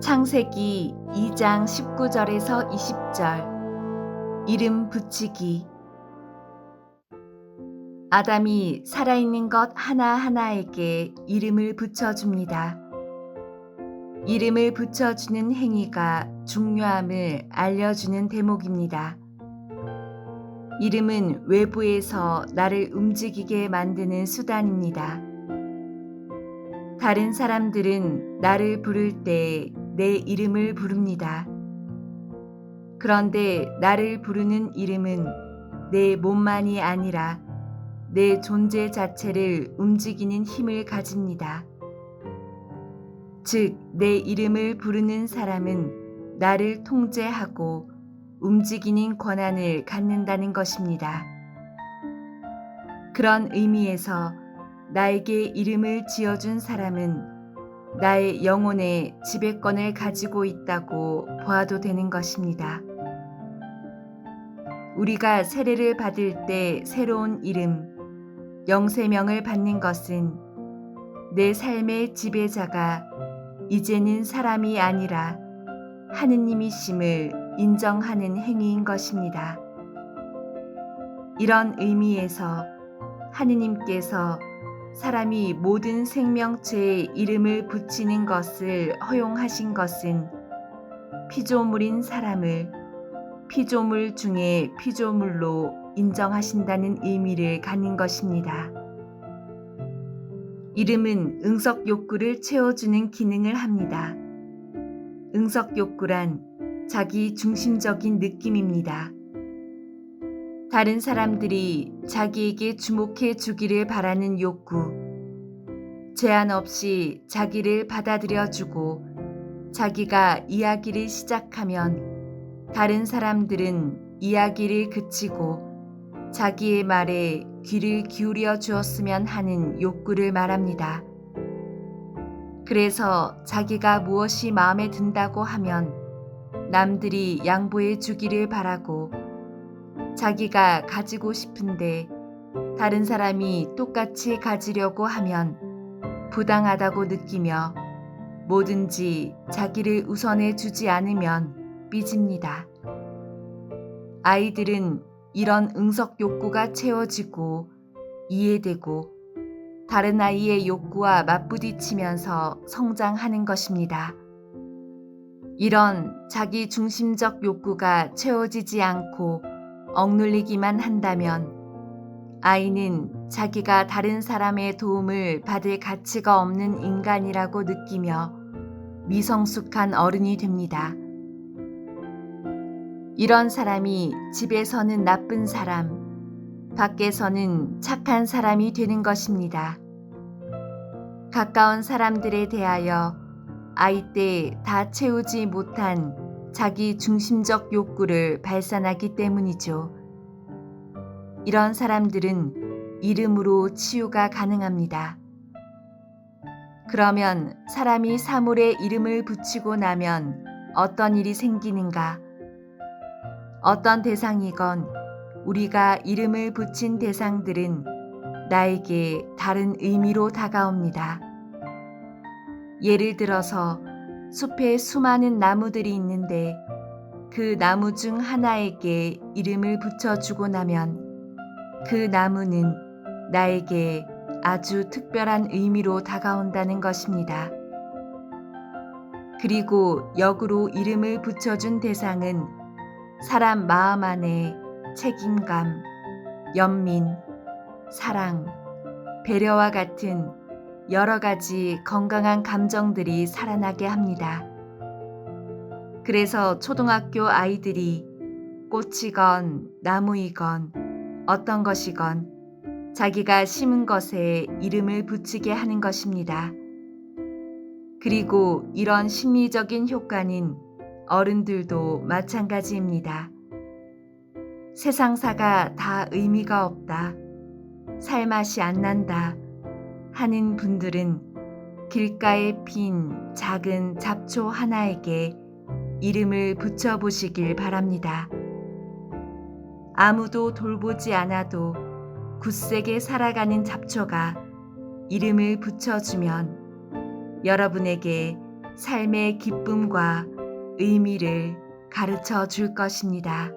창세기 2장 19절에서 20절 이름 붙이기 아담이 살아있는 것 하나하나에게 이름을 붙여줍니다. 이름을 붙여주는 행위가 중요함을 알려주는 대목입니다. 이름은 외부에서 나를 움직이게 만드는 수단입니다. 다른 사람들은 나를 부를 때 내 이름을 부릅니다. 그런데 나를 부르는 이름은 내 몸만이 아니라 내 존재 자체를 움직이는 힘을 가집니다. 즉, 내 이름을 부르는 사람은 나를 통제하고 움직이는 권한을 갖는다는 것입니다. 그런 의미에서 나에게 이름을 지어준 사람은 나의 영혼의 지배권을 가지고 있다고 보아도 되는 것입니다. 우리가 세례를 받을 때 새로운 이름, 영세명을 받는 것은 내 삶의 지배자가 이제는 사람이 아니라 하느님이심을 인정하는 행위인 것입니다. 이런 의미에서 하느님께서 사람이 모든 생명체에 이름을 붙이는 것을 허용하신 것은 피조물인 사람을 피조물 중에 피조물로 인정하신다는 의미를 갖는 것입니다. 이름은 응석 욕구를 채워주는 기능을 합니다. 응석 욕구란 자기 중심적인 느낌입니다. 다른 사람들이 자기에게 주목해 주기를 바라는 욕구, 제한 없이 자기를 받아들여 주고 자기가 이야기를 시작하면 다른 사람들은 이야기를 그치고 자기의 말에 귀를 기울여 주었으면 하는 욕구를 말합니다. 그래서 자기가 무엇이 마음에 든다고 하면 남들이 양보해 주기를 바라고 자기가 가지고 싶은데 다른 사람이 똑같이 가지려고 하면 부당하다고 느끼며 뭐든지 자기를 우선해 주지 않으면 삐집니다. 아이들은 이런 응석 욕구가 채워지고 이해되고 다른 아이의 욕구와 맞부딪히면서 성장하는 것입니다. 이런 자기 중심적 욕구가 채워지지 않고 억눌리기만 한다면 아이는 자기가 다른 사람의 도움을 받을 가치가 없는 인간이라고 느끼며 미성숙한 어른이 됩니다. 이런 사람이 집에서는 나쁜 사람, 밖에서는 착한 사람이 되는 것입니다. 가까운 사람들에 대하여 아이 때 다 채우지 못한 자기 중심적 욕구를 발산하기 때문이죠. 이런 사람들은 이름으로 치유가 가능합니다. 그러면 사람이 사물에 이름을 붙이고 나면 어떤 일이 생기는가? 어떤 대상이건 우리가 이름을 붙인 대상들은 나에게 다른 의미로 다가옵니다. 예를 들어서 숲에 수많은 나무들이 있는데 그 나무 중 하나에게 이름을 붙여주고 나면 그 나무는 나에게 아주 특별한 의미로 다가온다는 것입니다. 그리고 역으로 이름을 붙여준 대상은 사람 마음 안에 책임감, 연민, 사랑, 배려와 같은 여러 가지 건강한 감정들이 살아나게 합니다. 그래서 초등학교 아이들이 꽃이건 나무이건 어떤 것이건 자기가 심은 것에 이름을 붙이게 하는 것입니다. 그리고 이런 심리적인 효과는 어른들도 마찬가지입니다. 세상사가 다 의미가 없다. 살맛이 안 난다. 하는 분들은 길가에 핀 작은 잡초 하나에게 이름을 붙여보시길 바랍니다. 아무도 돌보지 않아도 굳세게 살아가는 잡초가 이름을 붙여주면 여러분에게 삶의 기쁨과 의미를 가르쳐 줄 것입니다.